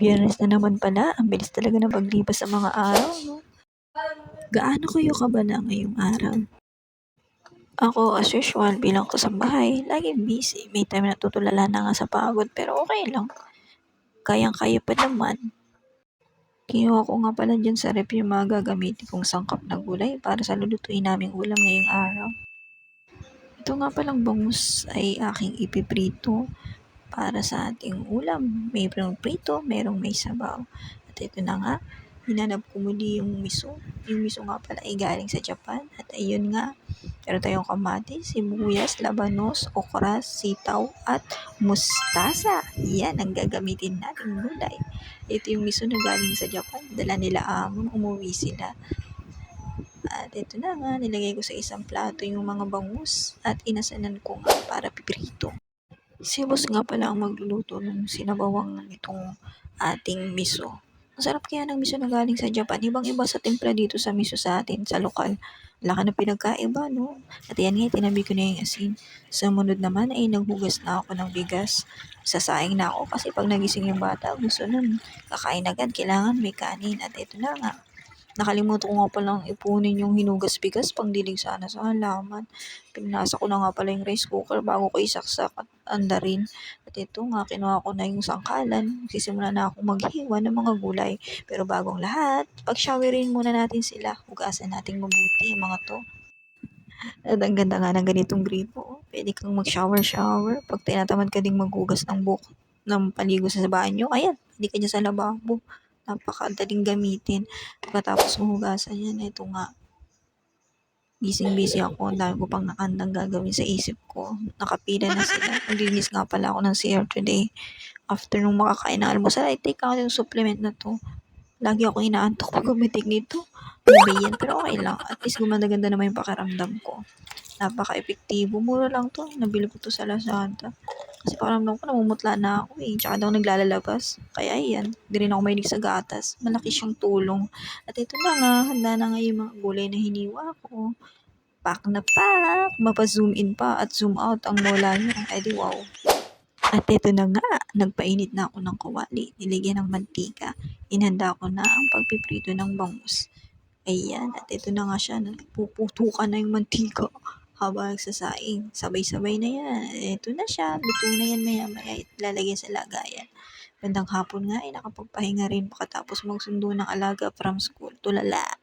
Biyernes na naman pala, ang bilis talaga ng paglipas sa mga araw, no? Gaano kayo ka ba na ngayong araw? Ako, as usual, bilang kasambahay, laging busy. May time na tutulala na nga sa pagod, pero okay lang. Kayang-kaya pa naman. Kinuha ko nga pala dyan sa rep yung mga gagamitin kong sangkap na gulay para sa lulutuin naming ulam ngayong araw. Ito nga palang bangus ay aking ipiprito para sa ating ulam. Mayroong prito, mayroong may sabaw. At ito na nga, hinanap ko muli yung miso. Yung miso nga pala ay galing sa Japan. At ayun nga, meron tayong kamatis, sibuyas, labanos, okra, sitaw, at mustasa. Yan ang gagamitin nating gulay. Ito yung miso na galing sa Japan. Dala nila amon, umuwi sila. At ito na nga, nilagay ko sa isang plato yung mga bangus at inasanan ko nga para piprito. Si boss nga pala ang magluluto ng sinabawang itong ating miso. Ang sarap kaya ng miso na galing sa Japan. Ibang-iba sa timpla dito sa miso sa atin, sa lokal. Laki ng pinagkaiba, no? At yan nga, tinabi ko na yung asin. Sumunod naman ay naghugas na ako ng bigas. Sasaing na ako kasi pag nagising yung bata, gusto nun. Kakain agad, kailangan may kanin. At ito na nga, Nakalimutan ko nga palang ipunin yung hinugas bigas pang dilig sana sa halaman. Pinasa ko na nga pala yung rice cooker bago ko isaksak at andarin. At ito nga, kinuha ko na yung sangkalan. Sisimula na ako maghiwa ng mga gulay. Pero bagong lahat, pag-showerin muna natin sila. Hugasan natin mabuti mga to. At ang ganda nga ng ganitong gripo. oh. Pwede kang mag-shower-shower. Pag tinatamad ka ding maghugas ng buhok ng paligo sa banyo, ayan, pwede ka dyan sa lababo. Napakadaling gamitin. Pagkatapos hugasan yan, ito nga. Busy-busy ako. Ang dami ko pang nakandang gagawin sa isip ko. Nakapila na sila. Naglinis nga pala ako ng CR today. After nung makakain ng almusal, I take out yung supplement na to. Lagi ako inaantok pag gumitig nito. Ba yan? Pero okay lang. At least gumanda-ganda naman yung pakiramdam ko. Napaka-epektibo. Mura lang to. Nabili ko to sa Lazada. Kasi pakiramdam ko namumutla na ako eh. Tsaka daw naglalabas. Kaya yan. Hindi rin ako mahilig sa gatas. Malaki siyang tulong. At ito na nga. Handa na nga yung mga gulay na hiniwa ko. Pack na pack. Mapa-zoom in pa at zoom out ang lola niya. Ay di wow. At ito na nga, nagpainit na ako ng kawali, niligyan ng mantika. Inhanda ko na ang pagpiprito ng bangus. Ayan, at ito na nga siya, nagpuputukan na yung mantika habang nagsasaing. Sabay-sabay na yan. Ito na siya, luto na yan maya-maya, ilalagay sa lagayan. Bandang hapon nga, ay nakapagpahinga rin pagkatapos magsundo ng alaga from school. Tulala.